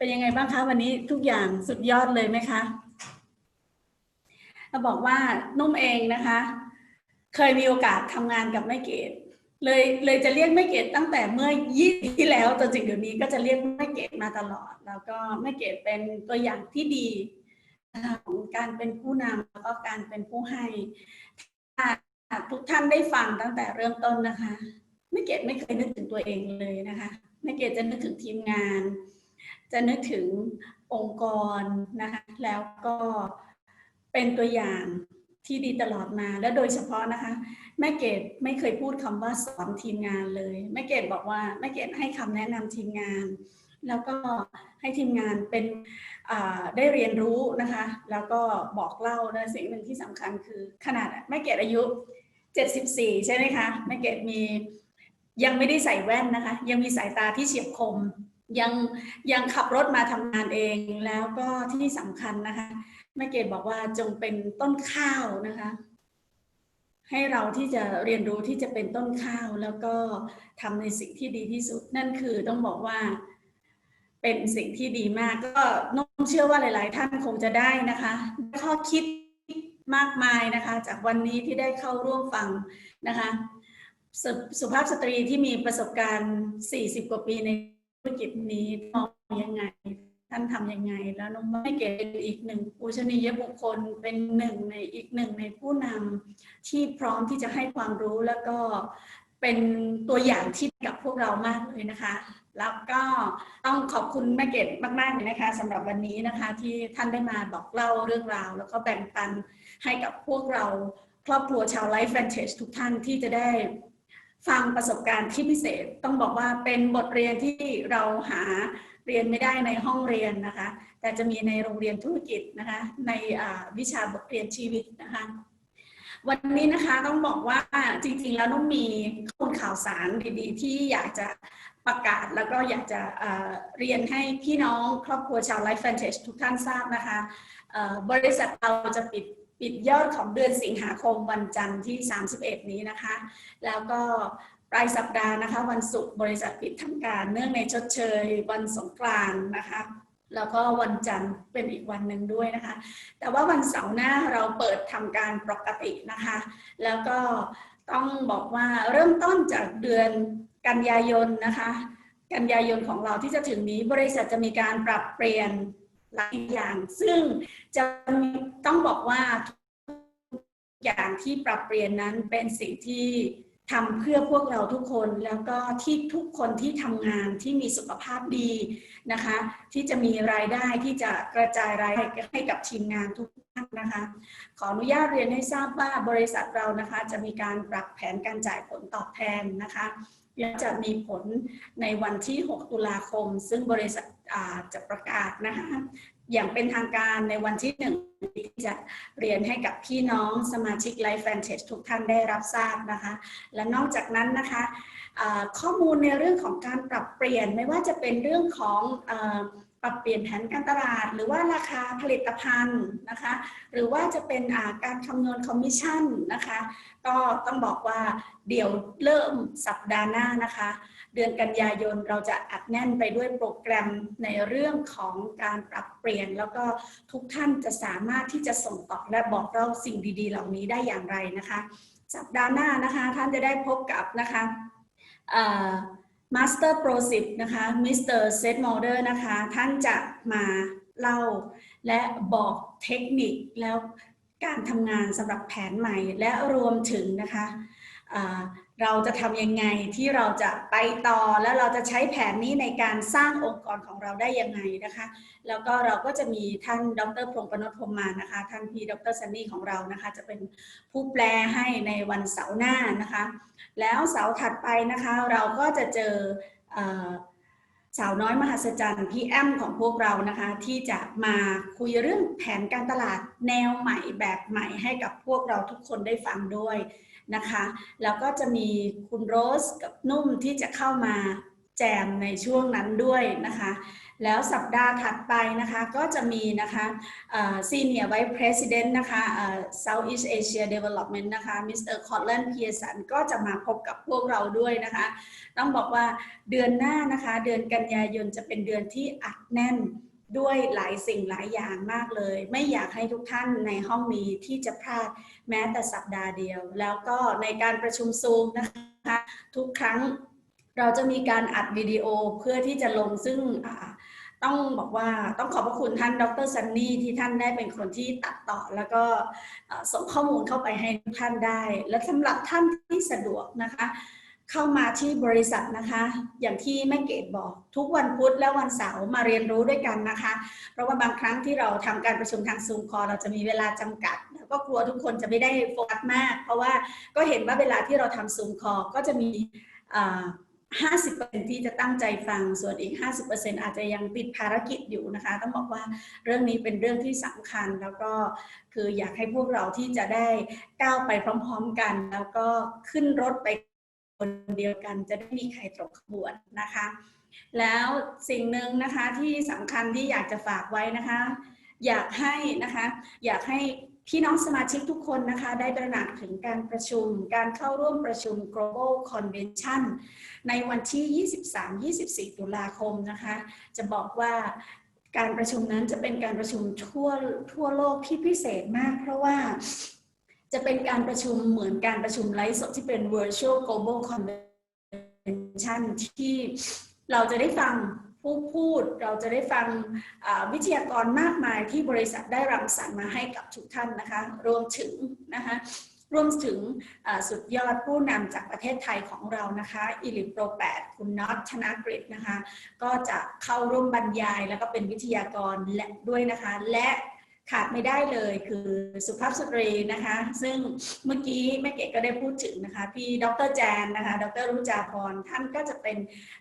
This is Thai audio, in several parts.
เป็นยังไงบ้างคะวันนี้ทุกอย่างสุดยอดเลยไหมคะเราบอกว่านุ่มเองนะคะ เคยมีโอกาสทำงานกับแม่เกดเลยเลยจะเรียกแม่เกดตั้งแต่เมื่อยี่ที่แล้วจนถึงเดี๋ยวนี้ก็จะเรียกแม่เกดมาตลอด แล้วก็แม่เกดเป็นตัวอย่างที่ดีของการเป็นผู้นำแล้วก็การเป็นผู้ให้ถ้าทุกท่านได้ฟังตั้งแต่เริ่มต้นนะคะแม่เกดไม่เคยนึกถึงตัวเองเลยนะคะแม่เกดจะนึกถึงทีมงาน จะนึกถึงองค์กรนะคะแล้วก็เป็นตัวอย่างที่ดีตลอดมาและโดยเฉพาะนะคะ แม่เกดไม่เคยพูดคำว่าสอนทีมงานเลย แม่เกดบอกว่าแม่เกดให้คำแนะนำทีมงาน แล้วก็ให้ทีมงานเป็นได้เรียนรู้นะคะ แล้วก็บอกเล่าและสิ่งหนึ่งที่สำคัญคือขนาดแม่เกดอายุ 74 ใช่ไหมคะแม่เกดมียังไม่ได้ใส่แว่นนะคะ ยังมีสายตาที่เฉียบคม ยังยังขับรถมาทำงานเองแล้วก็ที่สำคัญนะคะแม่เกดบอกว่าจงเป็นต้นข้าวนะคะ ให้เราที่จะเรียนรู้ที่จะเป็นต้นข้าวแล้วก็ทำในสิ่งที่ดีที่สุด นั่นคือต้องบอกว่า เป็นสิ่งที่ดีมาก ก็น้องเชื่อว่าหลาย ๆ ท่านคงจะได้นะคะข้อคิดมากมายนะคะ จากวันนี้ที่ได้เข้าร่วมฟังนะคะสสุภาพสตรีที่มีประสบการณ์ 40 กว่าปีใน ธุรกิจนี้มองยังไง ท่านทำยังไง แล้วน้องไม่เกดอีกหนึ่งปูชนียบุคคลเป็นหนึ่งในอีกหนึ่งในผู้นำที่พร้อมที่จะให้ความรู้แล้วก็เป็นตัวอย่างที่กับพวกเรามากเลยนะคะ แล้วก็ต้องขอบคุณแม่เกดมากๆเลยนะคะสำหรับวันนี้นะคะที่ท่านได้มาบอกเล่าเรื่องราว แล้วก็แบ่งปันให้กับพวกเราครอบครัวชาวไลฟ์แฟนเทจทุกท่านที่จะได้ ฟังประสบการณ์ที่พิเศษต้องบอกว่าเป็นบทเรียนที่เราหาเรียนไม่ได้ในห้องเรียนนะคะ แต่จะมีในโรงเรียนธุรกิจนะคะ ในวิชาบทเรียนชีวิตนะคะ วันนี้นะคะต้องบอกว่าจริงๆแล้วต้องมีข้อมูลข่าวสารดีๆ ที่อยากจะประกาศแล้วก็อยากจะเอ่อเรียนให้พี่น้องครอบครัวชาว Life Vantage ทุกท่านทราบนะคะ บริษัทเราจะปิด ปิดยอดของเดือนสิงหาคมวันจันทร์ที่ 31 นี้นะคะ แล้วก็ปลายสัปดาห์นะคะวันศุกร์บริษัทปิดทำการเนื่องในชดเชย วันสงกรานต์นะคะแล้วก็วันจันทร์เป็นอีกวันหนึ่งด้วยนะคะ แต่ว่าวันเสาร์หน้าเราเปิดทำการปกตินะคะ แล้วก็ต้องบอกว่าเริ่มต้นจากเดือนกันยายนนะคะ กันยายนของเราที่จะถึงนี้บริษัทจะมีการปรับเปลี่ยน หลายอย่าง ซึ่งจะต้องบอกว่าทุกอย่างที่ปรับเปลี่ยนนั้นเป็นสิ่งที่ทำเพื่อพวกเราทุกคนแล้วก็ที่ทุกคนที่ทำงานที่มีสุขภาพดีนะคะ ที่จะมีรายได้ที่จะกระจายรายได้ให้กับทีมงานทุก นนะคะขออนุญาตเรียนให้ทราบว่าบริษัทเรานะคะจะมีการปรับแผนการจ่ายผลตอบแทนนะคะและจะมีผลในวันที่ 6 ตุลาคม ซึ่งบริษัทจะประกาศนะคะอย่างเป็นทางการในวันที่หนึ่งที่จะเรียนให้กับพี่น้องสมาชิก Life Vantage ทุกท่านได้รับทราบนะคะ และนอกจากนั้นนะคะข้อมูลในเรื่องของการปรับเปลี่ยนไม่ว่าจะเป็นเรื่องของอ ปรับเปลี่ยนแผนการตลาด หรือว่าราคาผลิตภัณฑ์นะคะ หรือว่าจะเป็นาการคำนวณคอมมิชชั่นนะคะ ก็ต้องบอกว่าเดี๋ยวเริ่มสัปดาห์หน้านะคะ เดือนกันยายนเราจะอัดแน่นไปด้วยโปรแกรมในเรื่องของการปรับเปลี่ยน แล้วก็ทุกท่านจะสามารถที่จะส่งต่อและบอกเราสิ่งดี ๆ เหล่านี้ได้อย่างไรนะคะ สัปดาห์หน้านะคะท่านจะได้พบกับนะคะ มาสเตอร์โปรสินะคะมิสเตอร์เซตมอลเดอร์นะคะ ท่านจะมาเล่าและบอกเทคนิคแล้วการทำงานสำหรับแผนใหม่และรวมถึงนะคะ เราจะทำยังไงที่เราจะไปต่อแล้วเราจะใช้แผนนี้ในการสร้างองค์กรของเราได้ยังไงนะคะ แล้วก็เราก็จะมีท่านดรพงศ์ปนพพรมมานะคะ ท่านพี่ดรซันนี่ของเรานะคะ จะเป็นผู้แปลให้ในวันเสาร์หน้านะคะ แล้วเสาร์ถัดไปนะคะเราก็จะเจอเอสาวน้อยมหัศจรรย์พี่แอมของพวกเรานะคะ ที่จะมาคุยเรื่องแผนการตลาดแนวใหม่แบบใหม่ให้กับพวกเราทุกคนได้ฟังด้วย นะคะ แล้วก็จะมีคุณโรสกับนุ่มที่จะเข้ามาแจมในช่วงนั้นด้วยนะคะ แล้วสัปดาห์ถัดไปนะคะก็จะมีนะคะเอ่อ Senior Vice President นะคะเอ่อ Southeast Asia Development นะคะ Mr. Cortland Pearson ก็จะมาพบกับพวกเราด้วยนะคะ ต้องบอกว่าเดือนหน้านะคะ เดือนกันยายนจะเป็นเดือนที่อัดแน่น ด้วยหลายสิ่งหลายอย่างมากเลย ไม่อยากให้ทุกท่านในห้องนี้ที่จะพลาดแม้แต่สัปดาห์เดียว แล้วก็ในการประชุมซูมนะคะทุกครั้งเราจะมีการอัดวิดีโอเพื่อที่จะลงซึ่งต้องบอกว่าต้องขอบพระคุณท่านดรซันนี่ที่ท่านได้เป็นคนที่ตัดต่อ แล้วก็ส่งข้อมูลเข้าไปให้ทุกท่านได้ และสำหรับท่านที่สะดวกนะคะ เข้ามาที่บริษัทนะคะ อย่างที่แม่เกดบอก ทุกวันพุธและวันเสาร์มาเรียนรู้ด้วยกันนะคะ เพราะว่าบางครั้งที่เราทำการประชุมทางซูมคอเราจะมีเวลาจำกัด แล้วก็กลัวทุกคนจะไม่ได้โฟกัสมาก เพราะว่าก็เห็นว่าเวลาที่เราทำซูมคอก็จะมีอ่า50%ที่จะตั้งใจฟัง ส่วนอีก 50%อาจจะยังติดภารกิจอยู่นะคะ ต้องบอกว่าเรื่องนี้เป็นเรื่องที่สำคัญ แล้วก็คืออยากให้พวกเราที่จะได้ก้าวไปพร้อม ๆกัน แล้วก็ขึ้นรถไป คนเดียวกันจะได้มีใครตกขบวนนะคะ แล้วสิ่งหนึ่งนะคะที่สำคัญที่อยากจะฝากไว้นะคะ อยากให้นะคะอยากให้พี่น้องสมาชิกทุกคนนะคะได้ตระหนักถึงการประชุม การเข้าร่วมประชุม global convention ในวันที่ 23-24 ตุลาคมนะคะ จะบอกว่าการประชุมนั้นจะเป็นการประชุมทั่วทั่วโลกที่พิเศษมาก เพราะว่า จะเป็นการประชุมเหมือนการประชุมไลฟ์สดที่เป็น virtual global convention ที่เราจะได้ฟังผู้พูด เราจะได้ฟังวิทยากรมากมายที่บริษัทได้รังสรรค์มาให้กับทุกท่านนะคะ รวมถึงนะคะรวมถึงสุดยอดผู้นำจากประเทศไทยของเรานะคะอิลิโปร8คุณน็อตธนกฤษนะคะ ก็จะเข้าร่วมบรรยายแล้วก็เป็นวิทยากรและด้วยนะคะ และ ขาดไม่ได้เลยคือสุภาพสตรีนะคะ ซึ่งเมื่อกี้แม่เกดก็ได้พูดถึงนะคะ พี่ดรแจนนะคะ ดรรุจาพรท่านก็จะเป็น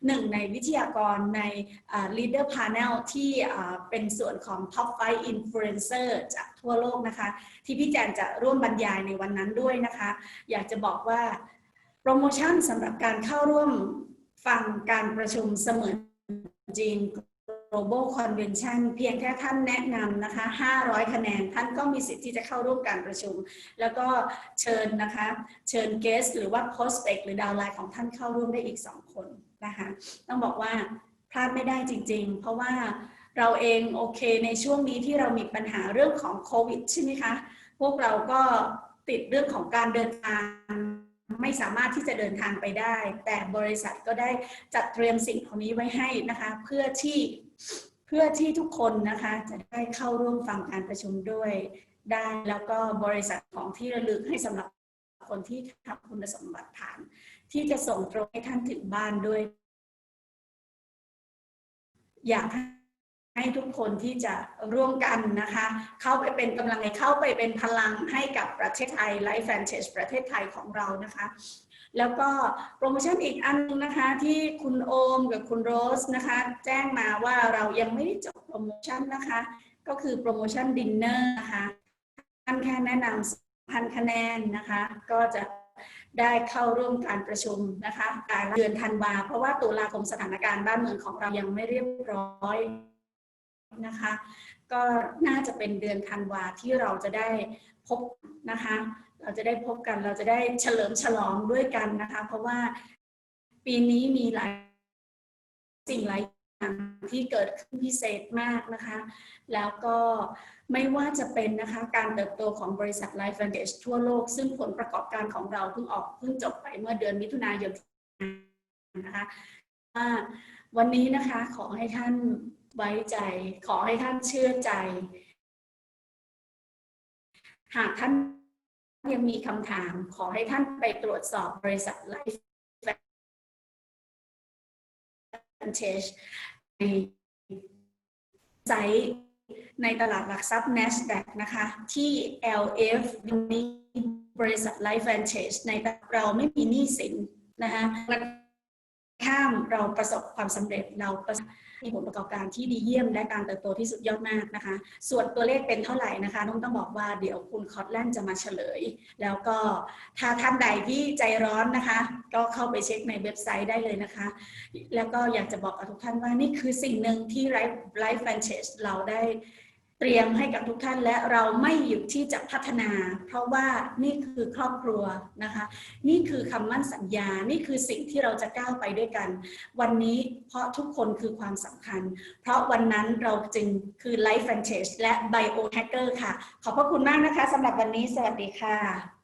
หนึ่งในวิทยากรใน leader panel ที่เป็นส่วนของ top 5 influencer จากทั่วโลกนะคะ ที่พี่แจนจะร่วมบรรยายในวันนั้นด้วยนะคะ อยากจะบอกว่าโปรโมชั่นสำหรับการเข้าร่วมฟังการประชุมเสมือนจริง global convention เพียงแค่ท่านแนะนำนะคะ 500 คะแนน ท่านก็มีสิทธิ์ที่จะเข้าร่วมการประชุม แล้วก็เชิญนะคะ เชิญ guest หรือว่า prospect หรือดาวไลน์ของท่านเข้าร่วมได้อีก 2 คนนะคะ ต้องบอกว่าพลาดไม่ได้จริง ๆ เพราะว่าเราเองโอเคในช่วงนี้ที่เรามีปัญหาเรื่องของโควิดใช่ไหมคะ พวกเราก็ติดเรื่องของการเดินทางไม่สามารถที่จะเดินทางไปได้ แต่บริษัทก็ได้จัดเตรียมสิ่งเหล่านี้ไว้ให้นะคะ เพื่อที่ เพื่อที่ทุกคนนะคะจะได้เข้าร่วมฟังการประชุมด้วยได้แล้วก็บริษัทของที่ระลึกให้สำหรับคนที่ทำคุณสมบัติผ่าน ที่จะส่งตรงให้ท่านถึงบ้านด้วย อยากให้ทุกคนที่จะร่วมกันนะคะ เข้าไปเป็นกำลังใจเข้าไปเป็นพลังให้กับประเทศไทยไลฟ์แฟนเ e ประเทศไทยของเรานะคะ แล้วก็โปรโมชั่นอีกอันนึงนะคะที่คุณโอมกับคุณโรสนะคะ แจ้งมาว่าเรายังไม่ได้จบโปรโมชั่นนะคะ ก็คือโปรโมชั่นดินเนอร์นะคะท่านแค่แนะนำพันคะแนนนะคะ ก็จะได้เข้าร่วมการประชุมนะคะการเดือนธันวาเพราะว่าตุลาคมสถานการณ์บ้านเมืองของเรายังไม่เรียบร้อยนะคะ ก็น่าจะเป็นเดือนธันวาที่เราจะได้พบนะคะ เราจะได้พบกันเราจะได้เฉลิมฉลองด้วยกันนะคะ เพราะว่าปีนี้มีหลายสิ่งหลายอย่างที่เกิดขึ้นพิเศษมากนะคะ แล้วก็ไม่ว่าจะเป็นนะคะการเติบโตของบริษัท Life Vantage ทั่วโลก ซึ่งผลประกอบการของเราเพิ่งออกเพิ่งจบไปเมื่อเดือนมิถุนายนนะคะว่าวันนี้นะคะขอให้ท่าน ไว้ใจ ขอให้ท่านเชื่อใจ หากท่านยังมีคำถาม ขอให้ท่านไปตรวจสอบบริษัท Life Vantage ในไซต์ในตลาดหลักทรัพย์ NASDAQ นะคะ ที่ LF นี้บริษัท Life Vantage ในเราไม่มีหนี้สินนะคะข้ามเราประสบความสำเร็จเราประ มีผลประกอบการที่ดีเยี่ยม และการเติบโตที่สุดยอดมากนะคะ ส่วนตัวเลขเป็นเท่าไหร่นะคะน้องต้องบอกว่าเดี๋ยวคุณคอตแลนด์จะมาเฉลย แล้วก็ถ้าท่านใดที่ใจร้อนนะคะ ก็เข้าไปเช็คในเว็บไซต์ได้เลยนะคะ แล้วก็อยากจะบอกกับทุกท่านว่านี่คือสิ่งหนึ่งที่ไลฟ์ไลฟ์แฟนเชสเราได้ เตรียมให้กับทุกท่านและเราไม่หยุดที่จะพัฒนา เพราะว่านี่คือครอบครัวนะคะ นี่คือคำมั่นสัญญา นี่คือสิ่งที่เราจะก้าวไปด้วยกัน วันนี้เพราะทุกคนคือความสำคัญ เพราะวันนั้นเราจึงคือ Life Franchise และ Biohacker ค่ะ ขอบพระคุณมากนะคะสำหรับวันนี้ สวัสดีค่ะ